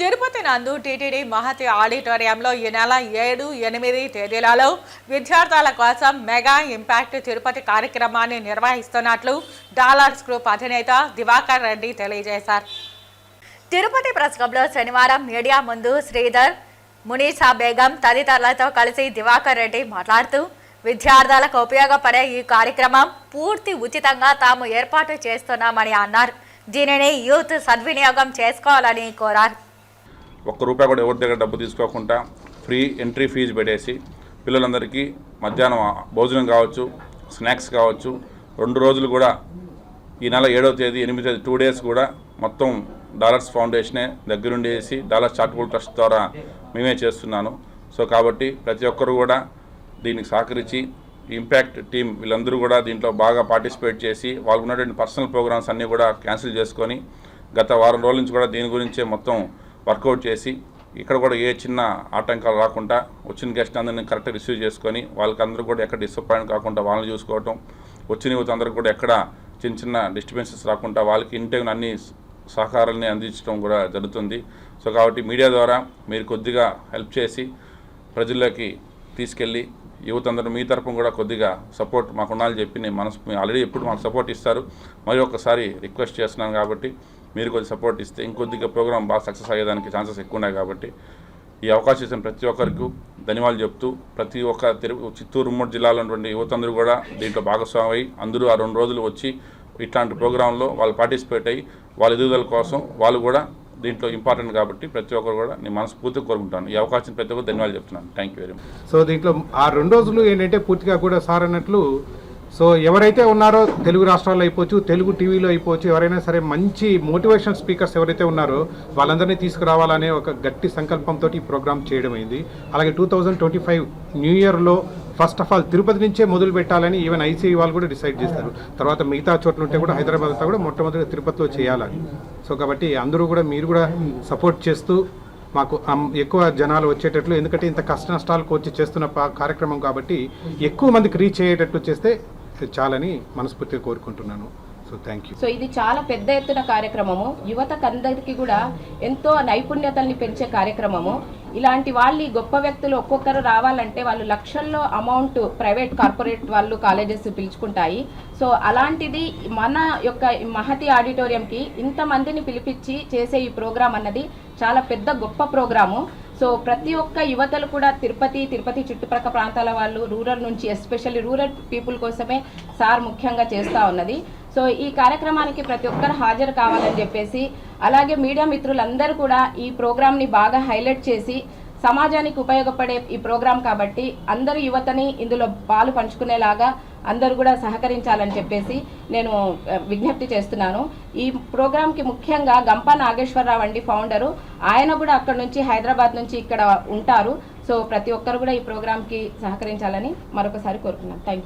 తిరుపతి నందు టీటీడీ మహతి ఆడిటోరియంలో ఈ నెల ఏడు ఎనిమిది తేదీలలో విద్యార్థుల కోసం మెగా ఇంపాక్ట్ తిరుపతి కార్యక్రమాన్ని నిర్వహిస్తున్నట్లు డాలర్స్ గ్రూప్ అధినేత దివాకర్ రెడ్డి తెలియజేశారు. తిరుపతి ప్రెస్ క్లబ్లో శనివారం మీడియా ముందు శ్రీధర్ మునీసా బేగం తదితరులతో కలిసి దివాకర్ రెడ్డి మాట్లాడుతూ విద్యార్థులకు ఉపయోగపడే ఈ కార్యక్రమం పూర్తి ఉచితంగా తాము ఏర్పాటు చేస్తున్నామని అన్నారు. దీనిని యూత్ సద్వినియోగం చేసుకోవాలని కోరారు. ఒక్క రూపాయి కూడా ఎవరి దగ్గర డబ్బు తీసుకోకుండా ఫ్రీ ఎంట్రీ ఫీజు పెట్టేసి పిల్లలందరికీ మధ్యాహ్నం భోజనం కావచ్చు స్నాక్స్ కావచ్చు రెండు రోజులు కూడా ఈ నెల ఏడవ తేదీ ఎనిమిది తేదీ టూ డేస్ కూడా మొత్తం డాలర్స్ ఫౌండేషనే దగ్గరుండి వేసి డాలర్స్ చార్టబుల్ ట్రస్ట్ ద్వారా మేమే చేస్తున్నాను. సో కాబట్టి ప్రతి ఒక్కరు కూడా దీనికి సహకరించి ఇంపాక్ట్ టీం వీళ్ళందరూ కూడా దీంట్లో బాగా పార్టిసిపేట్ చేసి వాళ్ళకు ఉన్నటువంటి పర్సనల్ ప్రోగ్రామ్స్ అన్నీ కూడా క్యాన్సిల్ చేసుకొని గత వారం రోజుల నుంచి కూడా దీని గురించే మొత్తం వర్కౌట్ చేసి ఇక్కడ కూడా ఏ చిన్న ఆటంకాలు రాకుండా వచ్చిన గెస్ట్ అందరినీ కరెక్ట్గా రిసీవ్ చేసుకొని వాళ్ళకి అందరూ కూడా ఎక్కడ డిసప్పాయింట్ కాకుండా వాళ్ళని చూసుకోవటం వచ్చిన యువత అందరూ కూడా ఎక్కడ చిన్న చిన్న డిస్టర్బెన్సెస్ రాకుండా వాళ్ళకి ఇంటర్వ్యూ అన్ని సహకారాలని అందించడం కూడా జరుగుతుంది. సో కాబట్టి మీడియా ద్వారా మీరు కొద్దిగా హెల్ప్ చేసి ప్రజల్లోకి తీసుకెళ్ళి యువత అందరూ మీ తరఫున కూడా కొద్దిగా సపోర్ట్ మాకు ఉండాలని చెప్పి నేను మనసు ఆల్రెడీ ఎప్పుడు మాకు సపోర్ట్ ఇస్తారు. మరి ఒక్కసారి రిక్వెస్ట్ చేస్తున్నాను కాబట్టి మీరు కొద్దిగా సపోర్ట్ ఇస్తే ఇంకొద్దిగా ప్రోగ్రామ్ బాగా సక్సెస్ అయ్యేదానికి ఛాన్సెస్ ఎక్కువ ఉన్నాయి కాబట్టి ఈ అవకాశం ఇచ్చిన ప్రతి ఒక్కరికి ధన్యవాదాలు చెప్తూ ప్రతి ఒక్క తిరు చిత్తూరు ఉమ్మడి జిల్లాలో ఉన్నటువంటి యువతందరూ కూడా దీంట్లో భాగస్వామి అయ్యి అందరూ ఆ రెండు రోజులు వచ్చి ఇట్లాంటి ప్రోగ్రాంలో వాళ్ళు పార్టిసిపేట్ అయ్యి వాళ్ళ ఎదుగుదల కోసం వాళ్ళు కూడా దీంట్లో ఇంపార్టెంట్ కాబట్టి ప్రతి ఒక్కరు కూడా నేను మనస్ఫూర్తిగా కోరుకుంటాను. ఈ అవకాశం ప్రతి ఒక్కరు ధన్యవాదాలు చెప్తున్నాను. Thank you very much so దీంట్లో ఆ రెండు రోజులు ఏంటంటే పూర్తిగా కూడా సార్ అన్నట్లు సో ఎవరైతే ఉన్నారో తెలుగు రాష్ట్రాల్లో అయిపోవచ్చు తెలుగు టీవీలో అయిపోవచ్చు ఎవరైనా సరే మంచి మోటివేషన్ స్పీకర్స్ ఎవరైతే ఉన్నారో వాళ్ళందరినీ తీసుకురావాలనే ఒక గట్టి సంకల్పంతో ఈ ప్రోగ్రామ్ చేయడం అయింది అలాగే two thousand twenty five new ఇయర్లో ఫస్ట్ ఆఫ్ ఆల్ తిరుపతి నుంచే మొదలు పెట్టాలని ఈవెన్ ఐసీఐ వాళ్ళు కూడా డిసైడ్ చేస్తారు. తర్వాత మిగతా చోట్ల ఉంటే కూడా హైదరాబాద్ అంతా కూడా మొట్టమొదటిగా తిరుపతిలో చేయాలని. సో కాబట్టి అందరూ కూడా మీరు కూడా సపోర్ట్ చేస్తూ మాకు ఎక్కువ జనాలు వచ్చేటట్లు ఎందుకంటే ఇంత కష్ట నష్టాలకు వచ్చి చేస్తున్న కార్యక్రమం కాబట్టి ఎక్కువ మందికి రీచ్ అయ్యేటట్లు చేస్తే చాలని మనస్ఫూర్తిగా కోరుకుంటున్నాను. సో థ్యాంక్ యూ సో ఇది చాలా పెద్ద ఎత్తున కార్యక్రమము. యువత అందరికీ కూడా ఎంతో నైపుణ్యతల్ని పెంచే కార్యక్రమము. ఇలాంటి వాళ్ళు గొప్ప వ్యక్తులు ఒక్కొక్కరు రావాలంటే వాళ్ళు లక్షల్లో అమౌంట్ ప్రైవేట్ కార్పొరేట్ వాళ్ళు కాలేజెస్ పిలుచుకుంటాయి. సో అలాంటిది మన యొక్క మహతి ఆడిటోరియంకి ఇంతమందిని పిలిపించి చేసే ఈ ప్రోగ్రాం అన్నది చాలా పెద్ద గొప్ప ప్రోగ్రాము. సో ప్రతి ఒక్క యువతలు కూడా తిరుపతి తిరుపతి చుట్టుపక్క ప్రాంతాల వాళ్ళు రూరల్ నుంచి ఎస్పెషల్లీ రూరల్ పీపుల్ కోసమే సార్ ముఖ్యంగా చేస్తూ ఉన్నది. సో ఈ కార్యక్రమానికి ప్రతి ఒక్కరు హాజరు కావాలని చెప్పేసి అలాగే మీడియా మిత్రులందరూ కూడా ఈ ప్రోగ్రామ్ని బాగా హైలైట్ చేసి సమాజానికి ఉపయోగపడే ఈ ప్రోగ్రాం కాబట్టి అందరూ యువతని ఇందులో పాలు పంచుకునేలాగా అందరూ కూడా సహకరించాలని చెప్పేసి నేను విజ్ఞప్తి చేస్తున్నాను. ఈ ప్రోగ్రాంకి ముఖ్యంగా గంప నాగేశ్వరరావు అండి ఫౌండరు. ఆయన కూడా అక్కడ నుంచి హైదరాబాద్ నుంచి ఇక్కడ ఉంటారు. సో ప్రతి ఒక్కరు కూడా ఈ ప్రోగ్రాంకి సహకరించాలని మరొకసారి కోరుకున్నాను. థ్యాంక్